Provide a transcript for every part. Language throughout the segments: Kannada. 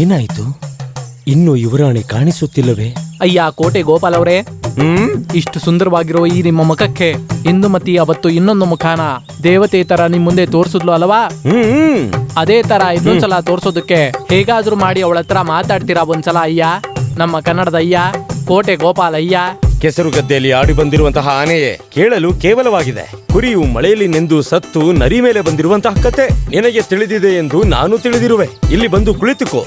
ಏನಾಯ್ತು? ಇನ್ನು ಯುವರಾಣಿ ಕಾಣಿಸುತ್ತಿಲ್ಲವೇ? ಅಯ್ಯ ಕೋಟೆ ಗೋಪಾಲ್ ಅವರೇ. ಹ್ಮ್? ಇಷ್ಟು ಸುಂದರವಾಗಿರೋ ಈ ನಿಮ್ಮ ಮುಖಕ್ಕೆ ಇಂದುಮತಿ ಅವತ್ತು ಇನ್ನೊಂದು ಮುಖಾನ ದೇವತೆ ತರ ನಿಮ್ ಮುಂದೆ ತೋರಿಸಿದ್ಲು ಅಲ್ವಾ? ಹ್ಮ್ ಅದೇ ತರ ಇನ್ನೊಂದ್ಸಲ ತೋರ್ಸೋದಕ್ಕೆ ಹೇಗಾದ್ರೂ ಮಾಡಿ ಅವಳ ಹತ್ರ ಮಾತಾಡ್ತೀರಾ ಒಂದ್ಸಲ ಅಯ್ಯ? ನಮ್ಮ ಕನ್ನಡದ ಅಯ್ಯ ಕೋಟೆ ಗೋಪಾಲ್ ಅಯ್ಯ. ಕೆಸರು ಗದ್ದೆಯಲ್ಲಿ ಆಡಿ ಬಂದಿರುವಂತಹ ಆನೆಯೇ ಕೇಳಲು ಕೇವಲವಾಗಿದೆ. ಕುರಿಯು ಮಳೆಯಲ್ಲಿ ನೆಂದು ಸತ್ತು ನರಿ ಮೇಲೆ ಬಂದಿರುವಂತಹ ಕತೆ. ನಿನಗೆ ತಿಳಿದಿದೆ ಎಂದು ನಾನು ತಿಳಿದಿರುವೆ. ಇಲ್ಲಿ ಬಂದು ಕುಳಿತುಕೋ.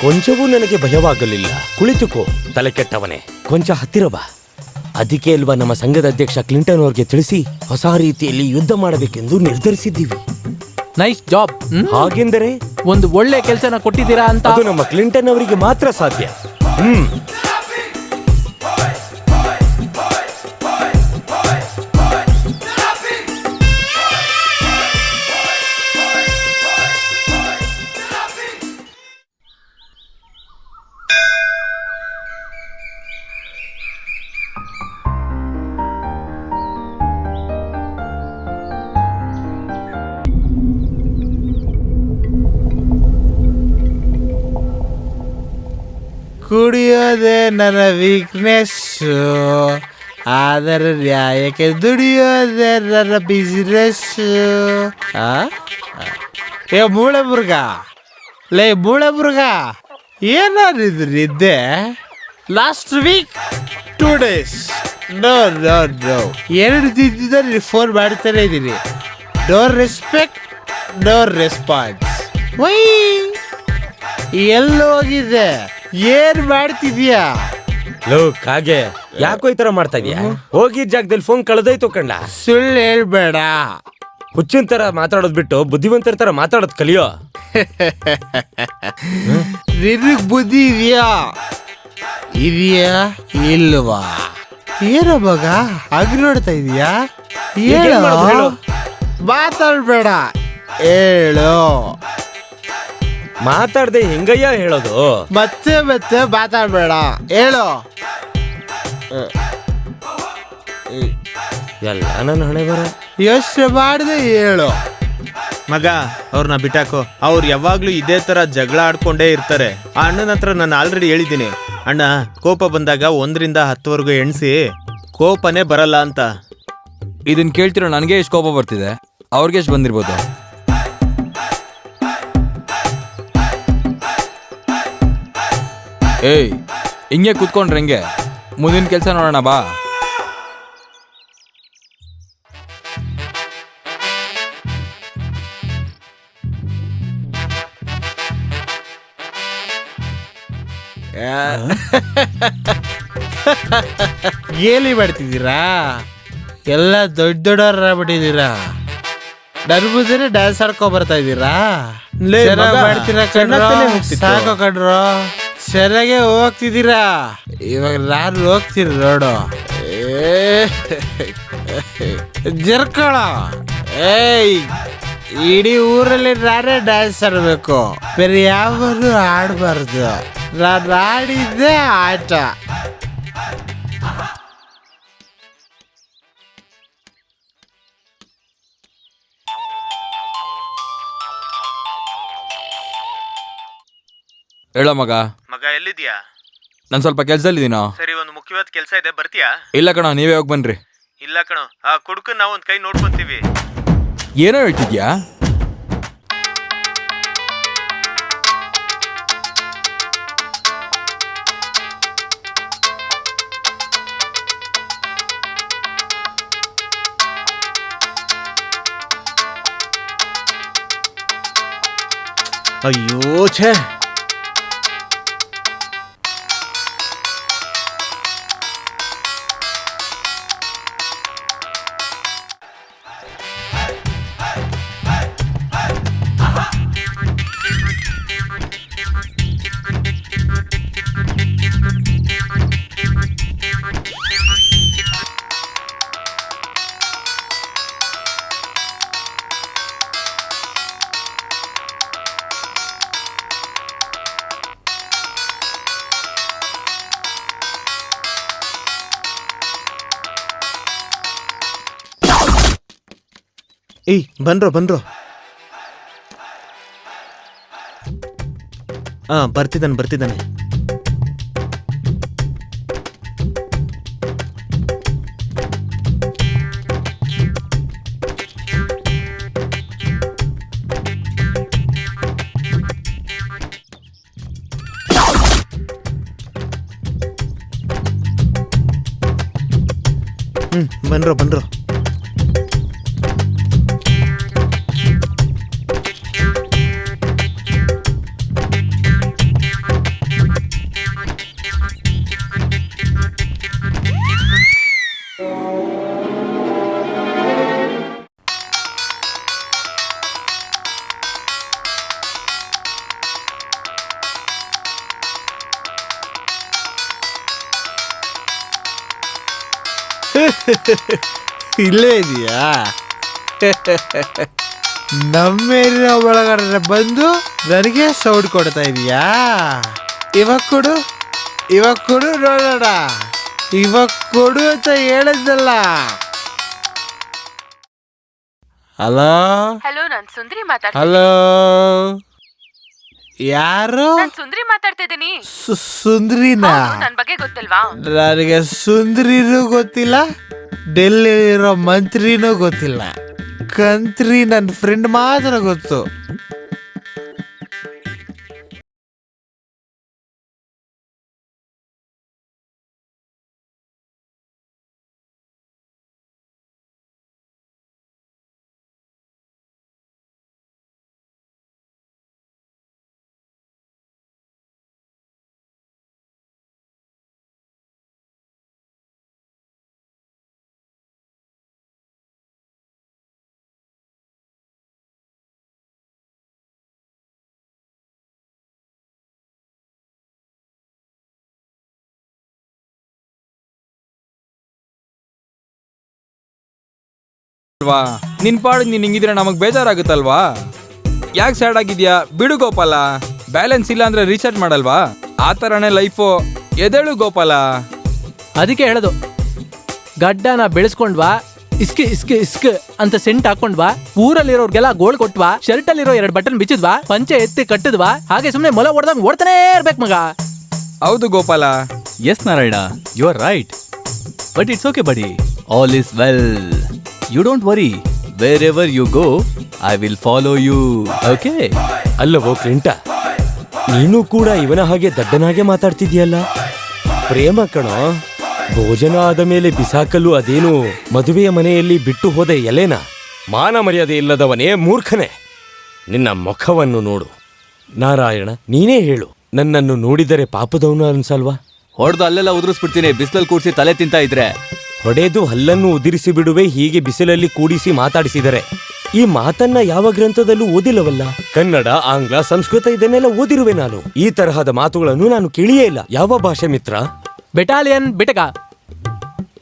ಕೊಂಚವೂ ನನಗೆ ಭಯವಾಗಲಿಲ್ಲ. ಕುಳಿತುಕೋ ತಲೆ ಕೆಟ್ಟವನೇ. ಕೊಂಚ ಹತ್ತಿರ ಬಾ. ಅದಕ್ಕೆ ಅಲ್ವಾ ನಮ್ಮ ಸಂಘದ ಅಧ್ಯಕ್ಷ ಕ್ಲಿಂಟನ್ ಅವರಿಗೆ ತಿಳಿಸಿ ಹೊಸ ರೀತಿಯಲ್ಲಿ ಯುದ್ಧ ಮಾಡಬೇಕೆಂದು ನಿರ್ಧರಿಸಿದ್ದೀವಿ. Nice job? ಹಾಗೆಂದರೆ? ಒಂದು ಒಳ್ಳೆ ಕೆಲಸನ ಕೊಟ್ಟಿದ್ದೀರಾ ಅಂತ? ಅದು ನಮ್ಮ ಕ್ಲಿಂಟನ್ ಅವರಿಗೆ ಮಾತ್ರ ಸಾಧ್ಯ. ಹ್ಮ್. ಕುಡಿಯೋದೇ ನನ್ನ ವೀಕ್ನೆಸ್ಸು ಆದರೆ ನ್ಯಾಯಕ್ಕೆ ದುಡಿಯೋದೆ ನನ್ನ ಬಿಸ್ನೆಸ್ಸು ಏ ಮೂಳೆ ಮುರುಗ ಲೇ ಮೂಳೆ ಮುರುಗ ಏನಾದ್ರು ನಿದ್ದೆ? Last week two days no no no ಎರಡು ದಿನದಿಂದ ನೀವು ಫೋನ್ ಮಾಡ್ತಾನೆ ಇದ್ದೀನಿ. No respect no response why! ಎಲ್ಲೋಗಿದೆ. ಏನ್ ಮಾಡ್ತಿದ್ಯಾ? ಲೋ ಹಾಗೆ. ಯಾಕೋ ಈ ತರ ಮಾಡ್ತಾ ಇದೀಯ? ಹೋಗಿ ಜಾಗದಲ್ಲಿ ಫೋನ್ ಕಳೆದೋಯ್ತು ಕಂಡ ಸುಳ್ಳು ಹೇಳ್ಬೇಡ. ಹುಚ್ಚಿನ ತರ ಮಾತಾಡೋದ್ ಬಿಟ್ಟು ಬುದ್ಧಿವಂತರ ತರ ಮಾತಾಡೋದ್ ಕಲಿಯೋ? ನಿನಗ್ ಬುದ್ಧಿ ಇದೆಯಾ? ಇದೆಯಾ? ಇಲ್ವಾ? ಏನೋ ಮಗ ಹಾಗೆ ನೋಡ್ತಾ ಇದೀಯಾ? ಹೇಳು? ಮಾತಾಡ್ಬೇಡ. ಹೇಳು. ಮಾತಾಡ್ದೆ ಹೆಂಗಯ್ಯ ಹೇಳೋದು? ಮತ್ತೆ ಮತ್ತೆ ಮಾತಾಡ್ಬೇಡ. ಹೇಳು. ಎಲ್ಲ ನನ್ನ ಹಣೆ ಬರ. ಯೋಚನೆ ಮಾಡಿದೆ ಹೇಳು. ಮಗ ಅವ್ರನ್ನ ಬಿಟ್ಟಾಕು. ಅವ್ರು ಯಾವಾಗ್ಲೂ ಇದೇ ತರ ಜಗಳ ಆಡ್ಕೊಂಡೇ ಇರ್ತಾರೆ. ಆ ಅಣ್ಣನ ಹತ್ರ ನಾನು ಆಲ್ರೆಡಿ ಹೇಳಿದ್ದೀನಿ. ಅಣ್ಣ ಕೋಪ ಬಂದಾಗ ಒಂದರಿಂದ ಹತ್ತುವರೆಗೂ ಎಣಿಸಿ ಕೋಪನೇ ಬರಲ್ಲ ಅಂತ. ಇದನ್ನ ಕೇಳ್ತಿರೋ ನನಗೆ ಎಷ್ಟು ಕೋಪ ಬರ್ತಿದೆ? ಅವ್ರಿಗೆ ಎಷ್ಟು ಬಂದಿರ್ಬೋದು? ಏಯ್ ಹಿಂಗೆ ಕೂತ್ಕೊಂಡ್ರೆ ಹಿಂಗೆ? ಮುಂದಿನ ಕೆಲಸ ನೋಡೋಣ ಬಾ. ಗೇಲಿ ಮಾಡ್ತಿದ್ದೀರಾ? ಎಲ್ಲ ದೊಡ್ಡ ದೊಡ್ಡವ್ರ ಬಿಟ್ಟಿದ್ದೀರಾ ಮುಂದೆ ಡ್ಯಾನ್ಸ್ ಆಡ್ಕೊ ಬರ್ತಾ ಇದ್ದೀರಾ? ಲೇ ಚೆನ್ನಾಗ್ ಮಗ, ಮಾಡ್ತೀರಾ ಕಣ್ರೋ? ತಾನೇ ಕಣ್ರೋ? ಚೆನ್ನಾಗೆ ಹೋಗ್ತಿದ್ದೀರಾ? ಇವಾಗ ನಾನು ಹೋಗ್ತೀನಿ ನೋಡು. ಜರ್ಕೊಳ. ಏಯ್, ಇಡೀ ಊರಲ್ಲಿ ನಾನೇ ಡ್ಯಾನ್ಸ್ ಆಡ್ಬೇಕು. ಬೇರೆ ಯಾವರು ಆಡಬಾರ್ದು. ನಾನು ಆಡಿದ್ದೆ ಆಟ. ಹೇಳೋ ಮಗ. ಎಲ್ಲಿದ್ಯಾ ನಾನು ಸ್ವಲ್ಪ ಕೆಲಸದಲ್ಲಿದ್ದೀನೋ. ಸರಿ ಒಂದು ಮುಖ್ಯವಾದ ಕೆಲಸ ಇದೆ ಬರ್ತೀಯಾ? ಇಲ್ಲ ಕಣ ನೀವೇ ಹೋಗಿ ಬನ್ರಿ. ಇಲ್ಲ ಕಣೋ ಆ ಕುಡ್ಕ ನಾವು ಒಂದ್ ಕೈ ನೋಡ್ಕೊತೀವಿ. ಏನೋ ಹೇಳ್ತಿದ್ಯಾ? ಅಯ್ಯೋ ಛೇ. ಏಯ್ ಬನ್ರೋ ಬನ್ರೋ. ಹಾ ಬರ್ತಿದ್ದಾನೆ ಬರ್ತಿದ್ದಾನೆ. ಹ್ಮ್ ಬನ್ರೋ ಬನ್ರೋ. ಇಲ್ಲೇ ಇದೆಯಾ? ನಮ್ಮೇಲಿನ ಒಳಗಡೆ ಬಂದು ನನಗೆ ಸೌಂಡ್ ಕೊಡ್ತಾ ಇದೀಯಾ? ಇವಾಗ ಕೊಡು ಇವಾಗ ಕೊಡು ನೋಡೋಣ. ಇವಾಗ ಕೊಡು ಅಂತ ಹೇಳಿದ್ದಲ್ಲ. ಹಲೋ? ಹಲೋ ನಾನು ಸುಂದ್ರಿ ಮಾತಾಡ್ತೀನಿ. ಹಲೋ? ಯಾರು? ಸುಂದ್ರಿ ಮಾತಾಡ್ತಿದ್ದೀನಿ. ಇದ್ದೀನಿ ಸುಂದ್ರಿನಾ? ನನ್ ಬಗ್ಗೆ ಗೊತ್ತಿಲ್ವಾ? ನನಗೆ ಸುಂದ್ರಿನೂ ಗೊತ್ತಿಲ್ಲ ಡೆಲ್ಲಿ ಇರೋ ಮಂತ್ರಿನೂ ಗೊತ್ತಿಲ್ಲ. ಕಂತ್ರಿ ನನ್ನ ಫ್ರೆಂಡ್ ಮಾತ್ರ ಗೊತ್ತು. ಅಲ್ವಾ ನಿನ್ ಪಾಡು ನೀನ್ ಹಿಂಗಿದ್ರೆ ನಮಗ್ ಬೇಜಾರಾಗುತ್ತಲ್ವಾ? ಯಾಕೆ ಸ್ಯಾಡ್ ಆಗಿದ್ಯಾ? ಬಿಡು ಗೋಪಾಲ. ಬ್ಯಾಲೆನ್ಸ್ ಇಲ್ಲ ಅಂದ್ರೆ ರೀಚಾರ್ಜ್ ಮಾಡಲ್ವಾ? ಆ ಥರನೇ ಲೈಫು ಎದೇಳು ಗೋಪಾಲ. ಅದಕ್ಕೆ ಹೇಳೋದು. ಗಡ್ಡನ ಬೆಳೆಸ್ಕೊಂಡ್ವಾ ಇಸ್ಕ್ ಇಸ್ಕ್ ಇಸ್ಕ್ ಅಂತ ಸೆಂಟ್ ಹಾಕೊಂಡ್ವಾ ಊರಲ್ಲಿರೋರ್ಗೆಲ್ಲ ಗೋಳ್ ಕೊಟ್ವಾ ಶರ್ಟ್ ಅಲ್ಲಿರೋ ಎರಡು ಬಟನ್ ಬಿಚ್ಚಿದ್ವಾ ಪಂಚೆ ಎತ್ತಿ ಕಟ್ಟಿದ್ವಾ ಹಾಗೆ ಸುಮ್ನೆ ಮೊಲ ಹೊಡೆದಂಗ್ ಓಡ್ತಾನೇ ಇರ್ಬೇಕು ಮಗ. ಹೌದು Gopala. Yes Narayana you are right but it's okay buddy all is is well. You don't worry. Wherever you go, I will follow you. Okay? ಅಲ್ಲವೋ ಕ್ಲಿಂಟ ನೀನು ಕೂಡ ಇವನ ಹಾಗೆ ದಡ್ಡನಾಗೆ ಮಾತಾಡ್ತಿದ್ಯಲ್ಲ ಪ್ರೇಮ ಕಣೋ ಭೋಜನ ಆದ ಮೇಲೆ ಬಿಸಾಕಲು ಅದೇನು ಮದುವೆಯ ಮನೆಯಲ್ಲಿ ಬಿಟ್ಟು ಹೋದ ಎಲೆನ ಮಾನ ಮರ್ಯಾದೆ ಇಲ್ಲದವನೇ ಮೂರ್ಖನೇ ನಿನ್ನ ಮುಖವನ್ನು ನೋಡು ನಾರಾಯಣ ನೀನೇ ಹೇಳು ನನ್ನನ್ನು ನೋಡಿದರೆ ಪಾಪದವನು ಅನ್ಸಲ್ವಾ ಹೊಡೆದು ಅಲ್ಲೆಲ್ಲ ಉದುರಿಸ್ಬಿಡ್ತೀನಿ ಬಿಸಿಲಲ್ಲಿ ಕೂರಿಸಿ ತಲೆ ತಿಂತ ಇದ್ರೆ ಹೊಡೆದು ಹಲ್ಲನ್ನು ಉದಿರಿಸಿ ಬಿಡುವೆ ಹೀಗೆ ಬಿಸಿಲಲ್ಲಿ ಕೂಡಿಸಿ ಮಾತಾಡಿಸಿದರೆ. ಈ ಮಾತನ್ನ ಯಾವ ಗ್ರಂಥದಲ್ಲೂ ಓದಿಲ್ಲವಲ್ಲ? ಕನ್ನಡ ಆಂಗ್ಲ ಸಂಸ್ಕೃತ ಇದನ್ನೆಲ್ಲ ಓದಿರುವೆ ನಾನು. ಈ ತರಹದ ಮಾತುಗಳನ್ನು ನಾನು ಕೇಳಿಯೇ ಇಲ್ಲ. ಯಾವ ಭಾಷೆ ಮಿತ್ರ? ಬೆಟಾಲಿಯನ್ ಬಿಟಗ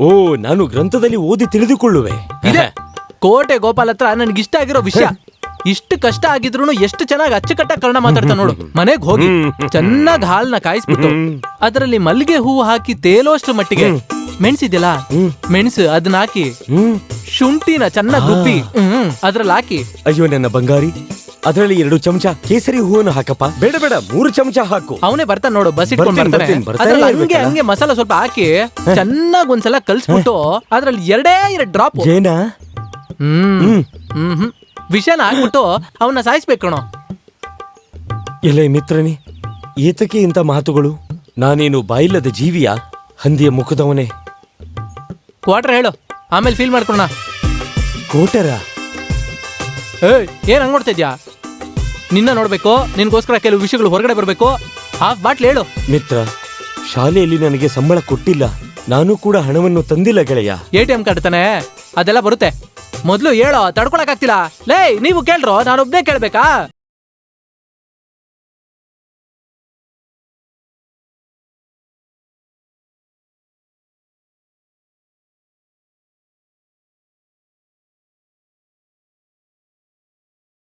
ಓ ನಾನು ಗ್ರಂಥದಲ್ಲಿ ಓದಿ ತಿಳಿದುಕೊಳ್ಳುವೆ. ಇದೆ. ಕೋಟೆ ಗೋಪಾಲ್ ಹತ್ರ ನನ್ಗೆ ಇಷ್ಟ ಆಗಿರೋ ವಿಷಯ ಇಷ್ಟು ಕಷ್ಟ ಆಗಿದ್ರು ಎಷ್ಟು ಚೆನ್ನಾಗಿ ಅಚ್ಚುಕಟ್ಟಾಗಿ ಕನ್ನಡ ಮಾತಾಡ್ತಾ ನೋಡು. ಮನೆಗೆ ಹೋಗಿ ಚೆನ್ನಾಗಿ ಹಾಲ್ನ ಕಾಯಿಸ್ಬಿಟ್ಟು ಅದರಲ್ಲಿ ಮಲ್ಲಿಗೆ ಹೂವು ಹಾಕಿ ತೇಲೋಷ್ಟು ಮಟ್ಟಿಗೆ ಮೆಣಸಿದ್ಯಲ್ಲ? ಮೆಣಸು ಅದನ್ನ ಹಾಕಿ. ಹ್ಮ್. ಶುಂಠಿನ ಚೆನ್ನಾಗಿ ರುಬ್ಬಿ. ಹ್ಮ್ ಅದ್ರಲ್ಲಿ ಹಾಕಿ. ಅಯ್ಯೋ ನನ್ನ ಬಂಗಾರಿ. ಅದರಲ್ಲಿ ಎರಡು ಚಮಚ ಕೇಸರಿ ಹೂವನ್ನು ಹಾಕಪ್ಪ. ಬೇಡ ಬೇಡ ಮೂರು ಚಮಚ ಹಾಕು. ಅವನೇ ಬರ್ತಾನೆ ನೋಡು ಬಸ್ ಇಟ್ಕೊಂಡ್ ಬರ್ತೀನಿ, ಬರ್ತಾನೆ. ಬರ್ತೀನಿ, ಬರ್ತಾನೆ ಅದ್ರಲ್ಲಿ ಹಂಗೆ ಇರ್ಬೇಕಲ್ಲ? ಹಂಗೆ ಮಸಾಲ ಸ್ವಲ್ಪ ಹಾಕಿ ಚೆನ್ನಾಗ್ ಒಂದ್ಸಲ ಕಲ್ಸ್ಬಿಟ್ಟು ಅದ್ರಲ್ಲಿ ಎರಡೇ ಎರಡು ಡ್ರಾಪ್ ಜೇನ? ಹ್ಮ್. ಹ್ಮ್. ವಿಷಯನ ಹಾಕ್ಬಿಟ್ಟು ಅವನ್ನ ಸಾಯಿಸ್ಬೇಕು ಕಣೋ. ಎಲೆ ಮಿತ್ರನೇ ಏತಕ್ಕೆ ಇಂಥ ಮಾತುಗಳು? ನಾನೇನು ಬಾಯಿಲ್ಲದ ಜೀವಿಯ? ಹಂದಿಯ ಮುಖದವನೇ. ಕ್ವಾರ್ಟರ್ ಹೇಳು. ಆಮೇಲೆ ಫೀಲ್ ಮಾಡ್ಕೊಣ ಕೋಟರ ಏಯ್ ಏನು ಹಂಗೆ ನೋಡ್ತಿದ್ಯಾ ನಿನ್ನ ನೋಡಬೇಕು ನಿನ್ಗೋಸ್ಕರ ಕೆಲವು ವಿಷಯಗಳು ಹೊರಗಡೆ ಬರಬೇಕು. ಹಾಫ್ ಬಾಟ್ಲ್ ಹೇಳು. ಮಿತ್ರ ಶಾಲೆಯಲ್ಲಿ ನನಗೆ ಸಂಬಳ ಕೊಟ್ಟಿಲ್ಲ. ನಾನು ಕೂಡ ಹಣವನ್ನು ತಂದಿಲ್ಲ ಗೆಳೆಯ. ಎ ಟಿ ಎಂ ಕಾರ್ಡ್ ತಾನೆ? ಅದೆಲ್ಲ ಬರುತ್ತೆ. ಮೊದಲು ಹೇಳೋ ತಡ್ಕೊಳಕ್ಕಾಗ್ತಿಲ್ಲ ಲೇ ನೀವು ಕೇಳ್ರೋ ನಾನು ಒಬ್ನೇ ಕೇಳ್ಬೇಕಾ?